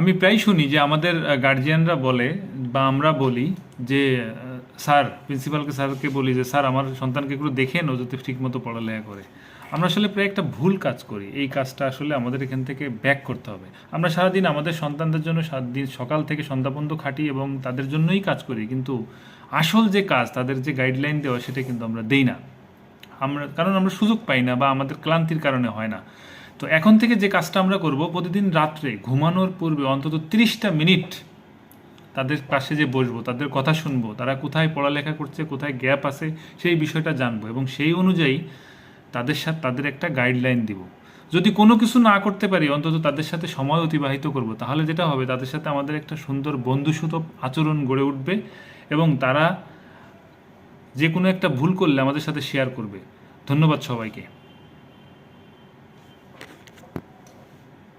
আমি প্রায় শুনি যে আমাদের গার্জিয়ানরা বলে বা আমরা বলি যে স্যার প্রিন্সিপালকে স্যারকে বলি যে, স্যার, আমার সন্তানকে একটু দেখেন ও যাতে ঠিকমতো পড়ালেখা করে। আমরা আসলে প্রায় একটা ভুল কাজ করি। এই কাজটা আসলে আমাদের এখান থেকে ব্যাক করতে হবে। আমরা সারাদিন আমাদের সন্তানদের জন্য সাত দিন সকাল থেকে সন্ধ্যা পর্যন্ত খাটি এবং তাদের জন্যই কাজ করি। কিন্তু আসল যে কাজ, তাদের যে গাইডলাইন দেওয়া, সেটা কিন্তু আমরা দেই না। আমরা, কারণ আমরা সুযোগ পাই না বা আমাদের ক্লান্তির কারণে হয় না। তো এখন থেকে যে কাজটা আমরা করব, প্রতিদিন রাত্রে ঘুমানোর পূর্বে অন্তত তিরিশটা মিনিট তাদের পাশে যে বসবো, তাদের কথা শুনব, তারা কোথায় পড়ালেখা করছে, কোথায় গ্যাপ আছে, সেই বিষয়টা জানব এবং সেই অনুযায়ী তাদের সাথে, তাদের একটা গাইডলাইন দিব। যদি কোনো কিছু না করতে পারি, অন্তত তাদের সাথে সময় অতিবাহিত করব, তাহলে যেটা হবে, তাদের সাথে আমাদের একটা সুন্দর বন্ধুসুলভ আচরণ গড়ে উঠবে এবং তারা যে কোনো একটা ভুল করলে আমাদের সাথে শেয়ার করবে। ধন্যবাদ সবাইকে।